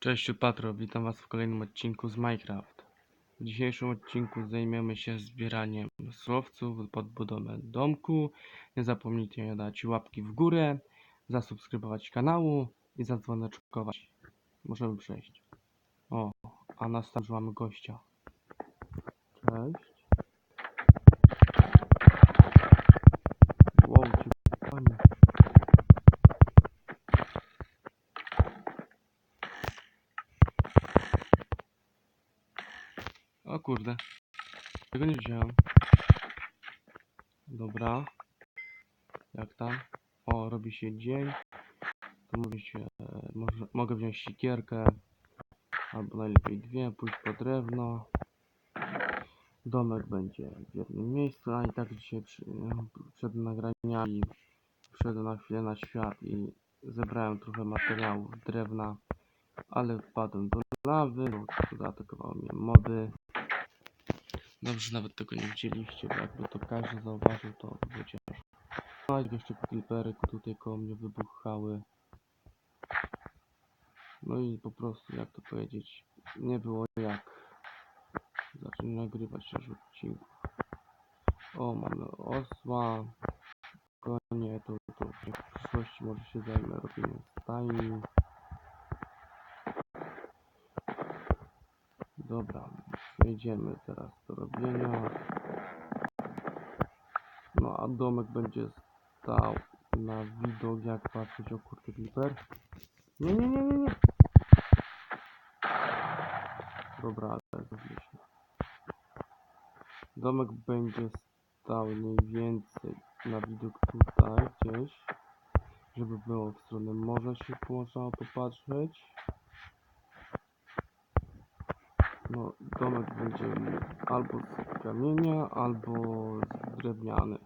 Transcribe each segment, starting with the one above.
Cześć, Patro, witam Was w kolejnym odcinku z Minecraft. W dzisiejszym odcinku zajmiemy się zbieraniem surowców pod budowę domku. Nie zapomnijcie dać łapki w górę, zasubskrybować kanału i zadzwoneczkować. Możemy przejść. O, a na start mamy gościa. Kurde. Tego nie wziąłem. Dobra. Jak tam? O, robi się dzień. To mówię się, e, może, mogę wziąć sikierkę. Albo najlepiej dwie, pójść po drewno. Domek będzie w jednym miejscu, a i tak dzisiaj przed nagraniami wszedłem na chwilę na świat i zebrałem trochę materiałów drewna, ale wpadłem do lawy, zaatakowały mnie moby. Dobrze, nawet tego nie widzieliście, bo jakby to każdy zauważył, to by ciężko. No i jeszcze creepery tutaj koło mnie wybuchały. No i po prostu, jak to powiedzieć, nie było jak zacząć nagrywać też odcinków. O, mamy osła, konie, to, to w przyszłości może się zajmę robieniem stajni. Dobra, przejdziemy teraz do robienia. No a domek będzie stał na widok jak patrzeć o kurde Clipper. Nie, nie, nie, nie, nie. Dobra, ale zrobiliśmy. Domek będzie stał mniej więcej na widok tutaj gdzieś. Żeby było w stronę morza się można popatrzeć. No, domek będzie albo z kamienia, albo z drewniany.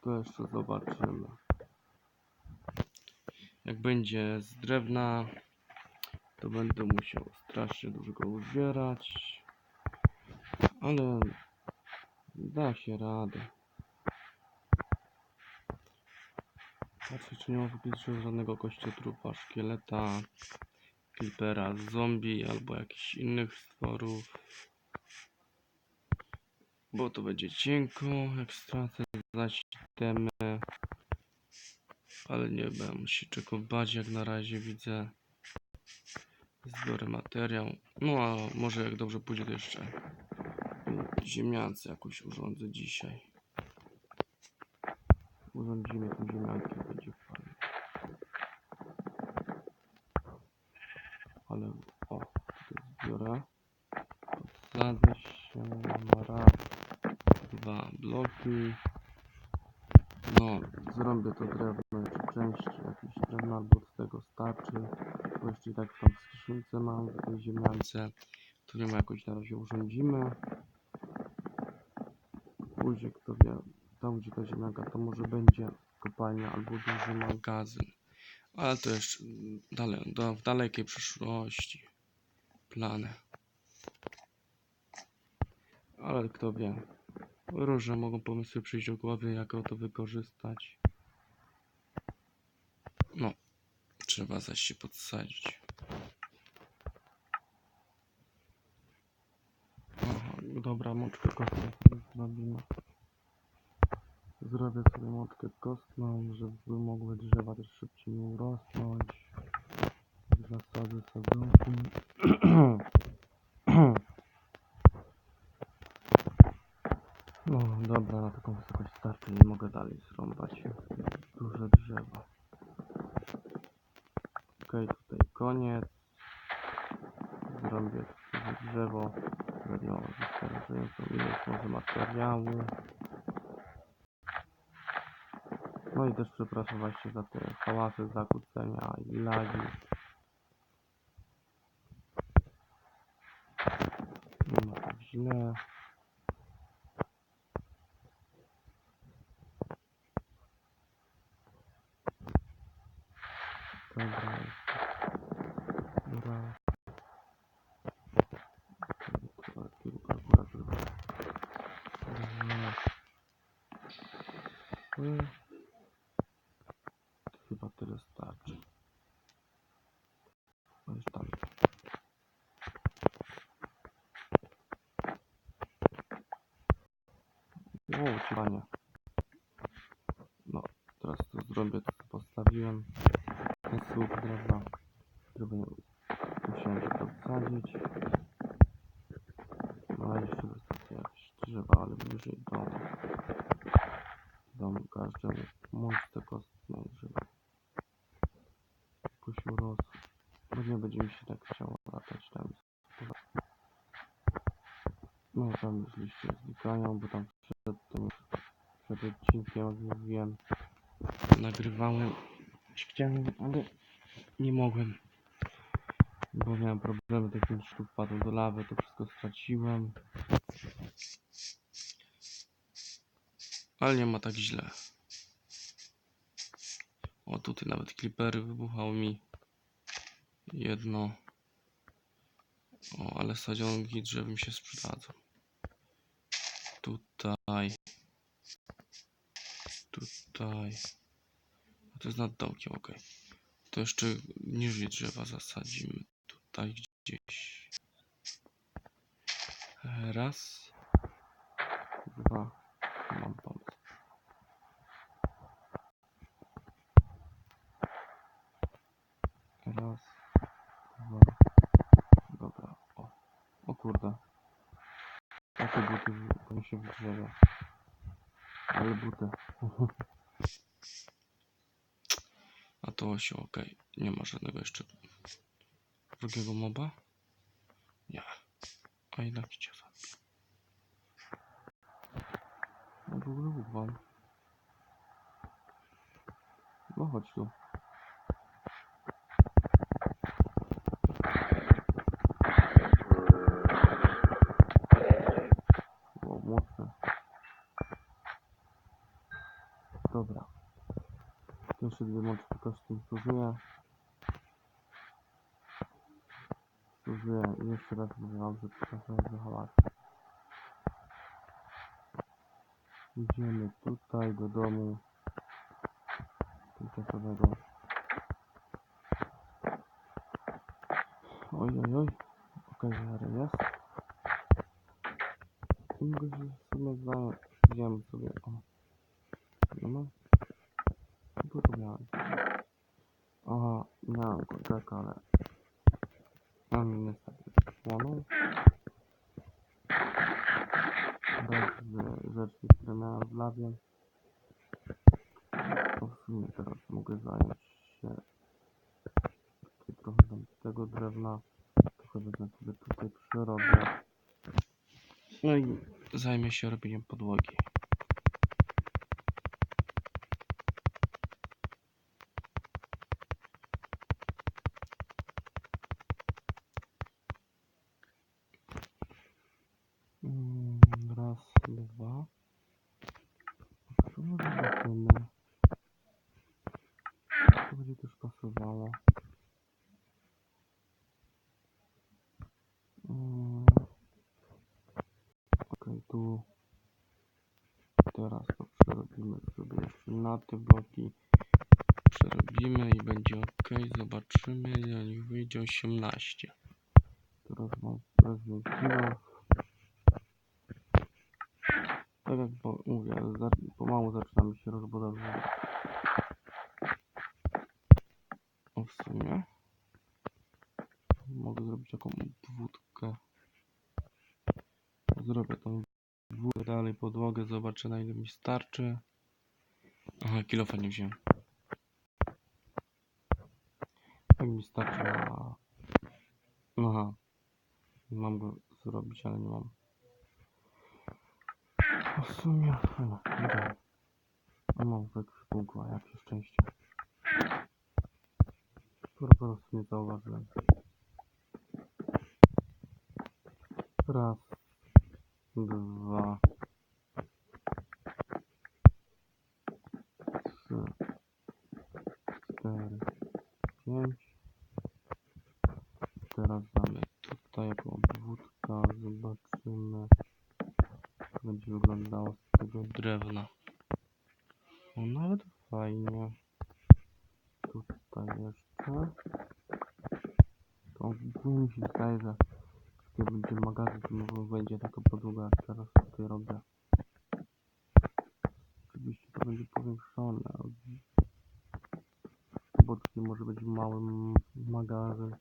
To jeszcze zobaczymy. Jak będzie z drewna, to będę musiał strasznie dużo go uzbierać. Ale da się radę. Patrzę, czy nie ma w żadnego kościotrupa, szkieleta, creepera, zombie albo jakichś innych stworów. Bo to będzie cienko, jak stracę zaś temy. Ale nie będę się czego bać, jak na razie widzę. Zbiorę materiał. No a może jak dobrze pójdzie, to jeszcze ziemiance jakoś urządzę dzisiaj. Urządzimy tą ziemiankę, będzie fajnie. Ale o, tutaj zbiorę. Podsadzę się na raz, dwa bloki. No, zrobię to drewno jeszcze część, jakieś drewno albo od tego starczy. Bo jeszcze tak tam w skrzynce mam w tej ziemiance, którą jakoś na razie urządzimy. Później kto wie, tam gdzie ta ziemianka to może będzie kopalnia albo duży magazyn. Ale to jeszcze mm, dale, do, w dalekiej przyszłości. Plany. Ale kto wie. Różne mogą pomysły przyjść do głowy, jak to wykorzystać. No, trzeba zaś się podsadzić. Dobra, mączkę kostną sobie zrobimy. Zrobię sobie mączkę kostną, żeby mogły drzewa też szybciej urosnąć. Zasadzę sadzonki. No dobra, na taką wysokość starczy, nie mogę dalej zrąbać duże drzewa. Okej, tutaj koniec. Zrobię drzewo, miało wystarczającą ilość może materiału. No i też przepraszam właśnie za te hałasy, zakłócenia i lagi. Nie ma źle. Dobra. Dobra. Zasilania. No, teraz to zrobię, to co postawiłem. Ten słup drewna, który musiałem to podsadzić. No i jeszcze wystarczy jakieś drzewa, ale bliżej. W domu każdemu mączce kostnej, żeby jakoś urosł. Bo nie będzie mi się tak chciało latać tam. No tam już liście znikają, bo tam przed tym przed odcinkiem, jak mówiłem, nagrywałem. Chciałem, ale nie mogłem. Bo miałem problemy, tak mi sztuk wpadł do lawy, to wszystko straciłem. Ale nie ma tak źle. O, tutaj nawet klipery wybuchały mi. Jedno. O, ale sadzonki drzew mi się przydadzą. Tutaj. Tutaj. To jest nad domkiem, ok. To jeszcze niżej drzewa zasadzimy. Tutaj gdzieś. Raz. Dwa. Mam pomysł. Raz. Dwa. Dobra. O. O kurde. Takie buty to się w drzewie. Ale buty. To się ok. Nie ma żadnego jeszcze drugiego moba? Nie. A jednak cię zabiję. No wam. No chodź tu. Dobra. Dwie mączki koszty zużyję. Zużyję i jeszcze raz wam, że przepraszam za hałas. Idziemy tutaj do domu tymczasowego. Oj, oj, oj. Okej, okay, jest. I w sumie zająć. Wziąłem sobie. O. No to miałem? Aha, miałem kontakt, ale... Mam niestety spłonął. Bez z rzeczy, które miałem w labie. To w sumie teraz mogę zająć się trochę tam tego drewna. Trochę wezmę sobie tutaj przerobię. No i zajmę się robieniem podłogi. Mm, Raz, dwa. Może zobaczymy. To będzie też pasowało. Mm. Okej, tu. Teraz to przerobimy sobie jeszcze na te bloki. Przerobimy i będzie ok. Zobaczymy, nich wyjdzie 18. Teraz mam Tak jak mówię, pomału zaczyna mi się rozbudowywać. W sumie. Mogę zrobić taką wódkę. Zrobię tą wódkę dalej, podłogę, zobaczę na ile mi starczy. Aha, kilofa nie wziąłem. Tak mi starczy na... Aha. Mam go zrobić, ale nie mam. W sumie... No, dobra. A mam w ekwipunku, a jakie szczęście. Po prostu nie zauważyłem. Raz. Dwa. Trzy. Cztery. Pięć. Teraz damy tutaj obwódka. Zobaczymy. Będzie wyglądało z tego drewna. No nawet fajnie. Tutaj jeszcze. To ogólnie mi się zdaje, że jak będzie magazyn, to może będzie taka podłoga, jak teraz tutaj robię. to będzie powiększone. Boczki może być mały magazyn,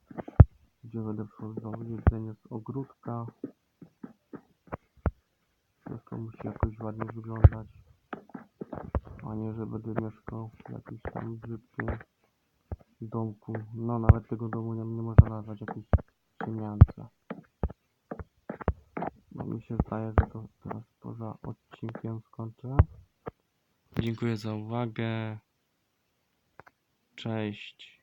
gdzie będę wchodził jedzenie z ogródka. Wszystko musi ładnie wyglądać, a nie, że będę mieszkał w jakimś tam brzydkim domku. No nawet tego domu nie, nie można nazwać jakieś ziemiance. No mi się zdaje, że to teraz poza odcinkiem skończę. Dziękuję za uwagę. Cześć.